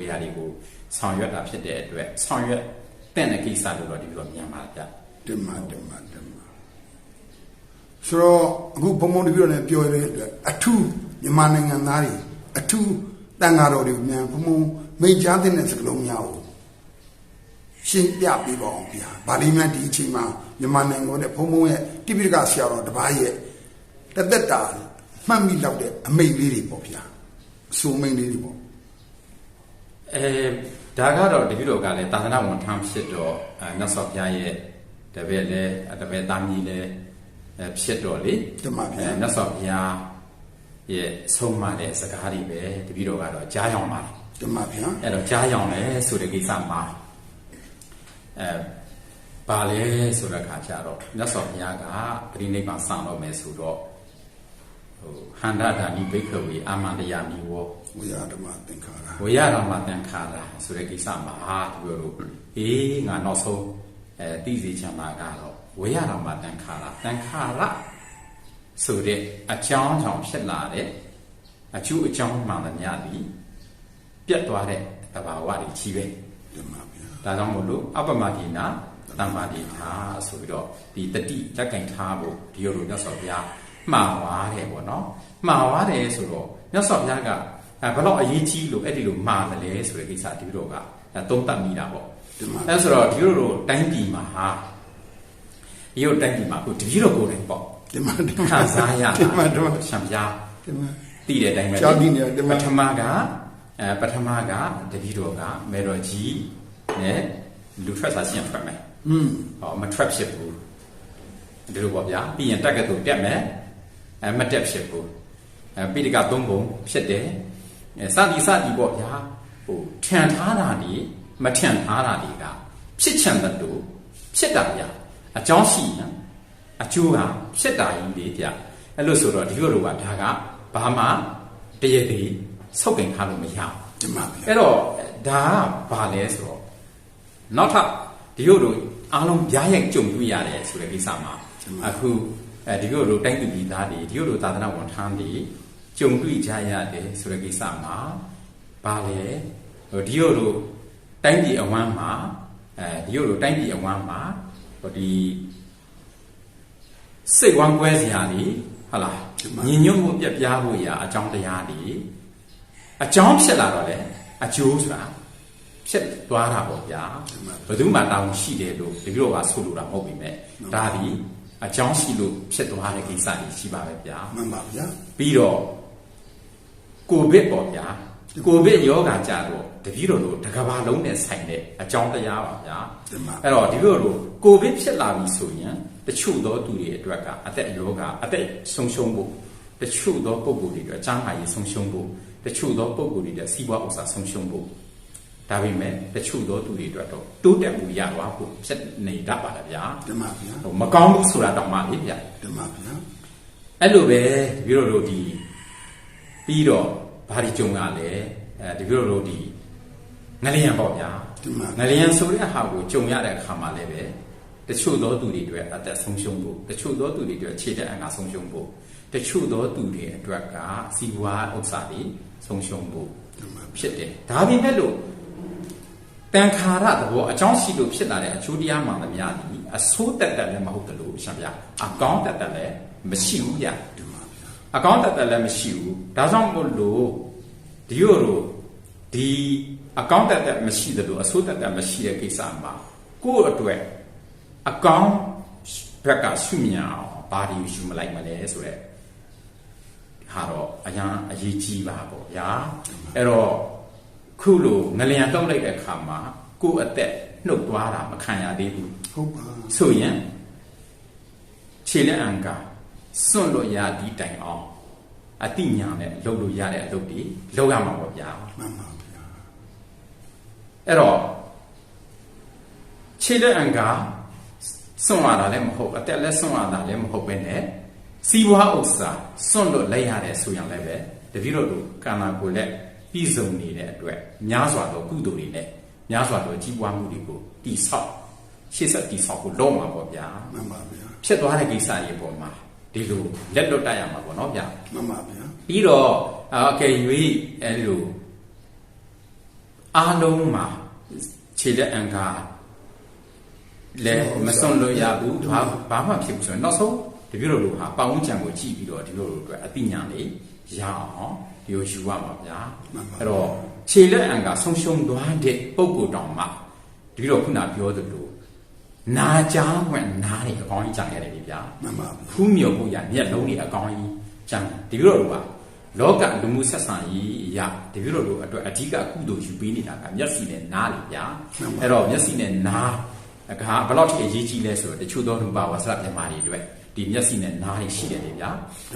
ဝေရာတွေကိုဆောင်ရွက်တာဖြစ်တဲ့အတွက်ဆောင်ရွက်တဲ့ကိစ္စလို့တော့ဒီလိုမြန်ပါဗျတင်မတင်မတင်မဆိုတော့အခုဘုံဘုံတပြည့်နဲ့ပြောရတဲ့အတွက်အထူးမြန်မာနိုင်ငံသားတွေအထူးတန်ဃာတော်တွေမြန်ဘုံဘုံမိန့်ကြားတဲ့စကလုံးများကိုရှင်းပြပေးပါအောင်ဗျာဗာလီမြတ်ဒီအချိန်မှာမြန်မာနိုင်ငံနဲ့ဘုံဘုံရဲ့တိပိဋကဆရာတော်တစ်ပါးရဲ့တသက်တာမှတ်မိလောက်တဲ့အမိန့်လေးတွေပေါ့ဗျာအဆိုအမိန့်လေးတွေပေါ့ အဲဒါကတော့တပည့်တော်ကလည်းသာသနာဝန်ထမ်းဖြစ်တော့အဲမြတ်စွာဘုရားရဲ့တပည့်လည်းတပည့်သားမီးလည်းအဲဖြစ်တော့လေတင်ပါဗျာအဲမြတ်စွာဘုရားရဲ့ဆုံးမတဲ့စကားတွေပဲတပည့်တော်ကတော့ကြားရောင်ပါတယ်တင်ပါဗျာအဲ့တော့ကြားရောင်လဲဆိုတဲ့ကိစ္စမှာအဲပါလဲဆိုတဲ့ခါကျတော့မြတ်စွာဘုရားကပြိဋိဘံစံတော့မယ်ဆိုတော့ ဟိုဟန္တာဓာနိဘိက္ခဝေအာမန္တယမိဝောဝိရဓမ္မသင်္ခါရဝေရတော်မှာတန်ခါတာဆိုတဲ့ကိစ္စမှာဟာသူပြောလို့အေးငါနောက်ဆုံးအဲသိစီချင်မှာကတော့ဝေရတော်မှာတန်ခါတာတန်ခါရဆိုတဲ့အကြောင်းကြောင့်ဖြစ်လာတဲ့အကျိုးအကြောင်းမှန်သမျှသည်ပြတ်သွားတဲ့သဘာဝတွေကြီးပဲတင်ပါဗျာဒါကြောင့်မို့လို့အပ္ပမတိနာတမ္မာတိနာဆိုပြီးတော့ဒီတတိလက်ကင်ထားဖို့ဒီလိုမြတ်စွာဘုရား မှားသွားတယ်ပေါ့နော်မှားသွားတယ်ဆိုတော့မြတ်စွာဘုရားကအဲဘယ်တော့အရေးကြီးလို့အဲ့ဒီလိုမှားတယ်လဲဆိုတဲ့ကိစ္စဒီလိုကအဲသုံးသပ်မိတာပေါ့တင်ပါအဲဆိုတော့ဒီလိုလိုတိုင်းပြည်မှာဟာဒီလိုတိုင်းပြည်မှာအခုတပည့်တော်ကိုယ်တိုင်ပေါ့တင်ပါတင်ပါခံစားရတင်ပါတင်ပါရှံပြားတင်ပါတည်တဲ့အတိုင်းပဲလေကြောက်ကြည့်နေတယ်ဒီမှာပထမကအဲပထမကတပည့်တော်ကမေတော်ကြီးနဲ့လူထွက်စားရှင်ထွက်မယ်อืมဟောမထွက်ဖြစ်ဘူးဒီလိုပေါ့ဗျာပြီးရင်တက်ကတူတက်မယ် အဲမတက်ဖြစ်ဘူးအဲပိဋကသုံးပုံဖြစ်တယ်အဲစသည်စသည်ပေါ့ဗျာဟိုထန်ထားတာဒီမထန်ထားတာဒီကဖြစ်ချင်တဲ့တူဖြစ်တာဗျာအကြောင်းရှိရင်အကျိုးကဖြစ်တာကြီးလေဗျာအဲ့လို့ဆိုတော့ဒီလိုလိုပါဒါကဘာမှတရည်ဆုတ်ကင်ထားလို့မရဘူးတင်ပါဗျာအဲ့တော့ဒါကဘာလဲဆိုတော့နောက်ထပ်ဒီလိုလိုအားလုံးရားရိုက်ကြုံတွေ့ရတယ်ဆိုတဲ့ကိစ္စမှာအခု အဲဒီလိုလိုတိုင်းပြည်ပြည်သားတွေဒီလိုလိုသာသနာဝန်ထမ်းတွေကြုံတွေ့ကြရတယ်ဆိုတဲ့ကိစ္စမှာဘာလဲဟိုဒီလိုလိုတိုင်းပြည်အဝမ်းမှာအဲဒီလိုလိုတိုင်းပြည်အဝမ်းမှာဟိုဒီစိတ်ဝမ်းကွဲစရာတွေဟုတ်လားညင်ညွတ်မှုပြက်ပြားဖို့ရာအကြောင်းတရားတွေအကြောင်းဖြစ်လာတော့လေအကျိုးဆိုတာဖြစ်သွားတာပေါ့ဗျာဘယ်သူမှတောင်းရှိတယ်လို့ဒီလိုကဆိုလိုတာမဟုတ်ပြီမဲ့ဒါဒီ အကြောင်းရှိလို့ဖြစ်သွားတဲ့ကိစ္စကြီးရှိပါပဲဗျာမှန်ပါဗျာပြီးတော့ကိုဗစ်ပေါ့ဗျာကိုဗစ်ယောဂါကြတော့တပည့်တော်တို့တစ်ကမ္ဘာလုံးနဲ့ဆိုင်တဲ့အကြောင်းတရားပါဗျာတင်ပါအဲ့တော့ဒီလိုလိုကိုဗစ်ဖြစ်လာပြီဆိုရင်တချို့သောသူတွေအတွက်ကအသက်ယောဂအသက်ဆုံးရှုံးဖို့တချို့သောပုံကိုယ်တွေအတွက်အကျန်းမာရေးဆုံးရှုံးဖို့တချို့သောပုံကိုယ်တွေအတွက်စီးပွားဥစ္စာဆုံးရှုံးဖို့ ဒါပေမဲ့တချို့သောသူတွေအတွက်တော့တိုးတက်မှုရသွားဖို့ဖြစ်နေတတ်ပါလားဗျာတင်ပါဗျာဟိုမကောင်းဘူးဆိုတာတော့မှလေဗျာတင်ပါဗျာအဲ့လိုပဲတပည့်တော်တို့ဒီပြီးတော့ဘာဒီကြုံရလဲအဲတပည့်တော်တို့ဒီငလျင်ပေါ့ဗျာတင်ပါငလျင်ဆိုတဲ့ဟာကိုကြုံရတဲ့အခါမှာလည်းပဲတချို့သောသူတွေအတွက်အသက်ဆုံးရှုံးဖို့တချို့သောသူတွေအတွက်ခြေတဲ့အင်္ဂါဆုံးရှုံးဖို့တချို့သောသူတွေအတွက်ကစီးပွားဥစ္စာတွေဆုံးရှုံးဖို့ဖြစ်တယ်ဒါပေမဲ့လို့ တန်ခါရသဘောအကြောင်းရှိလို့ဖြစ်လာတဲ့အကျိုးတရားမှန်သမျှဒီအဆိုးတက်တက်လည်းမဟုတ်တယ်လို့ရှင်းပြအကောင်းတက်တက်လည်းမရှိဘူးဗျာတင်ပါဗျာအကောင့်တက်တက်လည်းမရှိဘူးဒါကြောင့်မို့လို့ဒီလိုလိုဒီအကောင့်တက်တက်မရှိသလိုအစိုးတက်တက်မရှိတဲ့ကိစ္စမှာကိုယ့်အတွက်အကောင့်ဘက်ကရှုမြင်အောင်ဘာဒီရှုမလိုက်မလဲဆိုတော့ဟာတော့အရန်အရေးကြီးပါပေါ့ဗျာအဲ့တော့ ခုလိုငလျံတောက်လိုက်တဲ့အခါမှာကိုယ့်အသက်နှုတ်သွားတာမခံရသေးဘူးဟုတ်ပါဆိုရင်ခြေလက်အံကစွန့်လို့ရဒီတိုင်အောင်အတိညာနဲ့လုပ်လို့ရတဲ့အလုပ်တွေလုပ်ရမှာပေါ့ဗျာမှန်ပါဗျာအဲ့တော့ခြေလက်အံကစွန့်ရတာလည်းမဟုတ်အသက်လည်းစွန့်ရတာလည်းမဟုတ်ပဲနဲ့စီးပွားဥစ္စာစွန့်လို့လိုက်ရတယ်ဆိုရင်လည်းပဲတပည့်တော်တို့ကာနာကိုလည်း ပြည်စုံနေတဲ့အတွက်များစွာသောကုသိုလ်တွေနဲ့များစွာသောကြီးပွားမှုတွေကိုတိဆောက်ရှေ့ဆက်တိဆောက်ဖို့လုပ်မှာပေါ့ဗျာမှန်ပါဗျာဖြစ်သွားတဲ့ကိစ္စတွေပေါ်မှာဒီလိုလက်လွတ်တတ်ရမှာပေါ့နော်ဗျာမှန်ပါဗျာပြီးတော့အကယ်၍အဲလိုအားလုံးမှာခြေလက်အံကားလည်းမစွန့်လို့ရဘူးဘာဘာမှဖြစ်ဘူးဆိုရင်နောက်ဆုံး တပြည့်လိုလိုဟာပတ်ဝန်းကျင်ကိုကြည့်ပြီးတော့ဒီလိုလိုအတွက်အသိဉာဏ်လေးရအောင်ဒီလိုယူရမှာဗျာအဲ့တော့ခြေလက်အံကားဆုံးရှုံးသွားတဲ့ပုံကိုယ်တောင်မှဒီလိုခုနပြောသလိုနာကြားဝင်နားတွေအကောင်းကြီးကြံခဲ့တယ်ဗျာမှန်ပါဘူးဖူးမြော်ဖို့ရမျက်လုံးတွေအကောင်းကြီးကျန်တယ်ဒီလိုလိုပါလောကလူမှုဆက်ဆံရေးအရာဒီလိုလိုအတွက်အဓိကကုသိုလ်ယူပေးနေတာကမျက်စိနဲ့နားလေဗျာအဲ့တော့မျက်စိနဲ့နားအခါဘယ်လောက်ထိအရေးကြီးလဲဆိုတော့တချို့သောလူပါဝါစရပြမာတွေအတွက် ဒီမျက်စိနဲ့နားတွေရှိတယ်လေဗျာ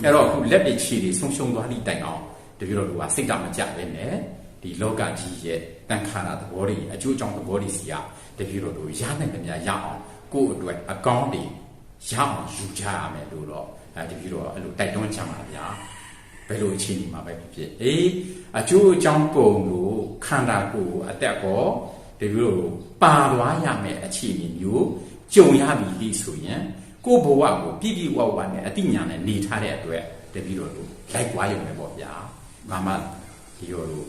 အဲ့တော့အခုလက်တွေခြေတွေဆုံးရှုံးသွားသည့်တိုင်အောင်ဒီလိုလိုကစိတ်ကမကြပဲနဲ့ဒီလောကကြီးရဲ့တန်ခါရသဘောတွေအကျိုးအကြောင်းသဘောတွေစီကတပြည့်လိုလိုရနိုင်တယ်များရအောင်ကိုယ့်အတွက်အကောင်းတွေရအောင်ယူကြရမယ်လို့တော့အဲဒီပြီးတော့အဲ့လိုတိုက်တွန်းချင်ပါဗျာဘယ်လိုအခြေအနေမှာပဲဖြစ်ဖြစ်အေးအကျိုးအကြောင်းပုံလို့ခန္ဓာကိုယ်အသက်ကောဒီပြီးတော့ပါသွားရမယ်အခြေအနေမျိုးကြုံရပြီလိဆိုရင် ကိုယ့်ဘဝကိုပြည့်ပြည့်ဝဝနဲ့အတိညာနဲ့နေထားတဲ့အတွက်တပြီးတော့လို့လိုက်သွားရုံပဲပေါ့ဗျာဘာမှဒီလိုလို့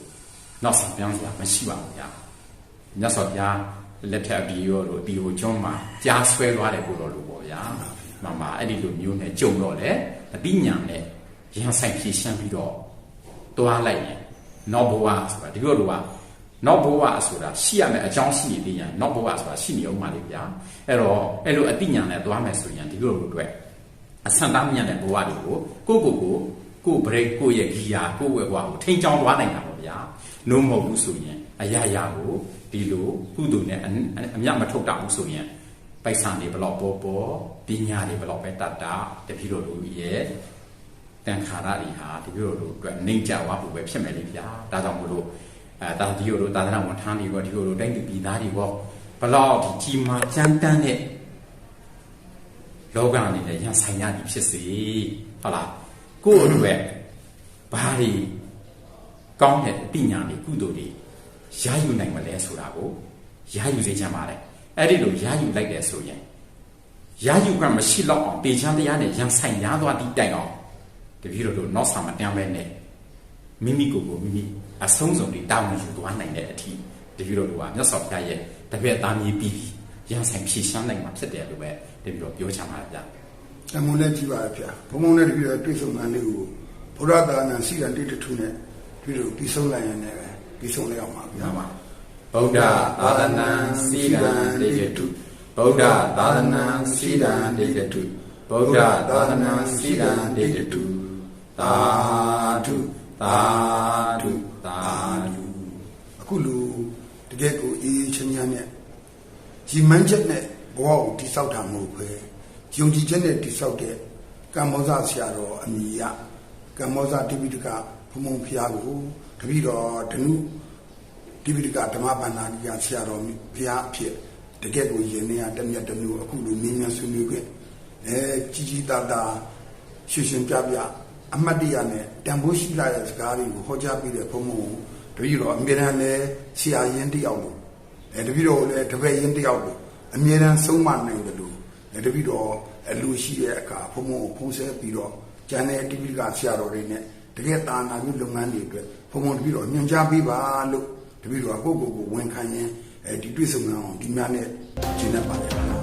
နောက်ဆက်ပြောင်းစရာမရှိပါဘူးဗျာမြတ်စွာဘုရားလက်ထပ်ပြီးရောလို့ဒီဟိုကျွန်းမှာကြားဆွဲသွားတယ်ကိုတော့လို့ပေါ့ဗျာမမအဲ့ဒီလိုမျိုးနဲ့ကြုံတော့လေအတိညာနဲ့ရန်ဆိုင်ဖြည့်ရှင်းပြီးတော့တွားလိုက်ရင်နောက်ဘဝဆိုတာဒီလိုလိုက နောက်ဘဝဆိုတာရှိရမယ်အကြောင်းရှိနေသေးရင်နောက်ဘဝဆိုတာရှိနေအောင်ပါလေဗျာအဲ့တော့အဲ့လိုအတိညာနဲ့တွားမယ်ဆိုရင်ဒီလိုလိုအတွက်အဆန္ဒမြတ်တဲ့ဘဝတွေကိုကိုယ့်ကိုယ်ကိုကိုယ်ဘရိတ်ကိုယ့်ရဲ့ဂီယာကိုယ့်ရဲ့ဘဝကိုထိန်းချောင်းသွားနိုင်တာပေါ့ဗျာနိုးမဟုတ်ဘူးဆိုရင်အရာရာကိုဒီလိုကုသိုလ်နဲ့အအမြတ်မထုတ်တာဘူးဆိုရင်ပိုက်ဆံတွေဘလောက်ပေါ်ပေါ်ပညာတွေဘလောက်ပဲတတ်တာတပည့်တော်တို့ရဲ့တန်ခါရတွေဟာတပည့်တော်တို့အတွက်နှိမ့်ကြဝါဖို့ပဲဖြစ်မယ်လေဗျာဒါကြောင့်မို့လို့ အဲတာဒီတို့သာသနာဝန်ထမ်းတွေကဒီလိုတို့တိုင်းပြည်သားတွေကဘလောက်ဒီကြီးမားကြမ်းတမ်းတဲ့လောကအနေနဲ့ရန်ဆိုင်ရသည်ဖြစ်စေဟုတ်လားကိုယ့်အတွက်ဘာတွေကောင်းတဲ့အပညာတွေကုသိုလ်တွေရယူနိုင်မလဲဆိုတာကိုရယူစေချင်ပါတယ်အဲ့ဒီလိုရယူလိုက်တယ်ဆိုရင်ရယူကမရှိတော့အောင်ပေချမ်းတရားနဲ့ရန်ဆိုင်ရသွားသည့်တိုင်အောင်တပည့်တော်တို့နောက်ဆာမတန်းပဲနဲ့မိမိကိုယ်ကိုမိမိ အဆုံးစုံတွေတာဝန်ယူသွားနိုင်တဲ့အထိတပည့်တော်တို့ကမြတ်စွာဘုရားရဲ့တပည့်သားမြေပြီးရန်ဆိုင်ဖြည့်ရှင်းနိုင်မှာဖြစ်တယ်လို့ပဲတပည့်တော်ပြောချင်ပါတယ်ဗျာတမုန်နဲ့ကြည့်ပါရဲ့ဗျာဘုံဘုံနဲ့တပြီးတော့တွေ့ဆုံမှလေးကိုဘုရားသာနာစီကံတိတထုနဲ့ပြီးတော့ပြီးဆုံးလိုက်ရင်လည်းပြီးဆုံးလိုက်အောင်ပါဗျာမှန်ပါဗုဒ္ဓသာသနာစီကံတေယတုဗုဒ္ဓသာသနာစီကံတေယတုဗုဒ္ဓသာသနာစီကံတေယတုသာဓုသာဓုသာဓု အခုလူတကယ်ကိုအေးအေးချမ်းချမ်းနဲ့ ဒီမန်းချက်နဲ့ဘဝကိုတိဆောက်တာမဟုတ်ပဲယုံကြည်ချက်နဲ့တိဆောက်တဲ့ကမ္မောဇဆရာတော်အမိယကမ္မောဇတိပိဋကဘုံဘုံဖျားကိုတပည့်တော်ဓနုတိပိဋကဓမ္မပန္နာတိကဆရာတော်ဖျားအဖြစ်တကယ်ကိုယင်းနေရတမျက်တနုအခုလူမြင်းမြတ်ဆွေးနွေးခွင့်အဲကြီးကြီးတာတာရှင်းရှင်းပြပြအမတ်တရနဲ့တန်ဖိုးရှိလာတဲ့စကားတွေကိုဟောကြားပြီးတဲ့ဘုံဘုံကိုတပည့်တော်အမြဲတမ်းလဲဆရာရင်တယောက်လို့ အဲတပည့်တော်ကိုလည်းတပည့်ရင်တယောက်လို့အမြဲတမ်းဆုံးမနိုင်တယ်လို့အဲတပည့်တော်အလူရှိတဲ့အခါဘုံဘုံကိုဖုံးဆဲပြီးတော့ကျန်တဲ့တိပိဋကဆရာတော်တွေနဲ့တကယ်တာနာပြီးလုပ်ငန်းတွေအတွက်ဘုံဘုံတပည့်တော်ညွှန်ကြားပေးပါလို့တပည့်တော်ကကိုယ့်ကိုယ်ကိုဝန်ခံရင်အဲဒီတွေ့ဆုံအောင်ဒီများနဲ့ကျင့်တတ်ပါတယ်အားလုံးချမ်းမြေ့လေးက